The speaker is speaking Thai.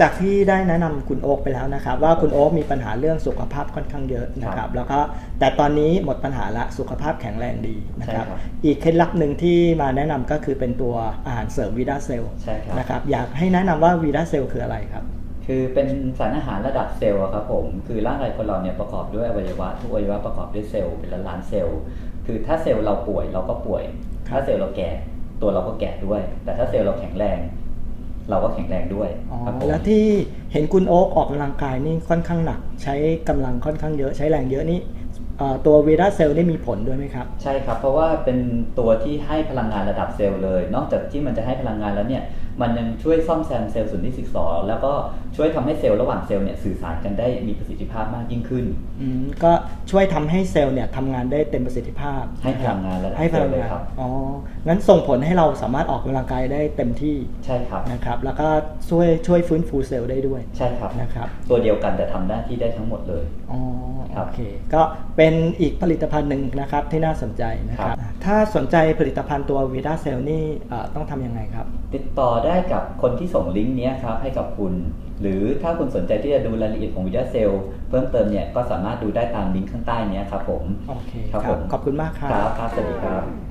จากที่ได้แนะนำคุณโอ๊กไปแล้วนะครับ ว่าคุณโอ๊กมีปัญหาเรื่องสุขภาพค่อนข้างเยอะนะคครัรับบแล้วก็แต่ตอนนี้หมดปัญหาละสุขภาพแข็งแรงดีนะครับใช่ครับอีกเคล็ดลับหนึ่งที่มาแนะนำก็คือเป็นตัวอาหารเสริมวีดาเซลใช่ครับนะครับอยากให้แนะนำว่าวีดาเซลคืออะไรครับคือเป็นสารอาหารระดับเซลล์อะครับผม คือร่างกายคนเราเนี่ยประกอบด้วยอวัยวะทุกอวัยวะประกอบด้วยเซลล์เป็นล้านล้านๆเซลล์ คือถ้าเซลล์เราป่วยเราก็ป่วยครับถ้าเซลล์เราแก่ตัวเราก็แก่ด้วย แต่ถ้าเซลล์เราแข็งแรง เราก็แข็งแรงด้วยอ๋อครับผมแล้วที่เห็นคุณโอ๊กออกกำลังกายนี่ค่อนข้างหนัก ใช้กำลังค่อนข้างเยอะใช้แรงเยอะนี่เอ่อตัววีดาเซลนี่มีผลด้วยไหมครับ ใช่ครับ เพราะว่าเป็นตัวที่ให้พลังงานระดับเซลล์เลย นอกจากที่มันจะให้พลังงานแล้วเนี่ย มันยังช่วยซ่อมแซมเซลล์ส่วนที่สึกสอแล้วก็ช่วยทำให้เซลล์ระหว่างเซลล์เนี่ยสื่อสารกันได้มีประสิทธิภาพมากยิ่งขึ้นอืมก็ช่วยทำให้เซลล์เนี่ยทำงานได้เต็มประสิทธิภาพ ให้พลังงานระดับให้พลังเซลล์เลยงานครับอ๋องั้นส่งผลให้เราสามารถออกกำลังกายได้เต็มที่ใช่ครับนะครับแล้วก็ช่วยช่วยฟื้นฟูเซลล์ได้ด้วยใช่ครับนะครับ ตัวเดียวกันแต่ทำหน้าที่ได้ทั้งหมดเลยอ๋อครับโอเคก็เป็นอีกผลิตภัณฑ์หนึ่งนะครับที่น่าสนใจนะคครัรับบถ้าสนใจผลิตภัณฑ์ตัววีดาเซลนี่เอ่อต้องทำยังไงครับ ติดต่อได้กับคนที่ส่งลิงก์เนี้ยครับให้กับคุณ หรือถ้าคุณสนใจที่จะดูรายละเอียดของวิดีโอเซลเพิ่มเติมเนี่ยก็สามารถดูได้ตามลิงก์ข้างใต้เนี้ยครับผมโอเคครับผมขอบคุณมากครัครับบครับสวัสดีครับ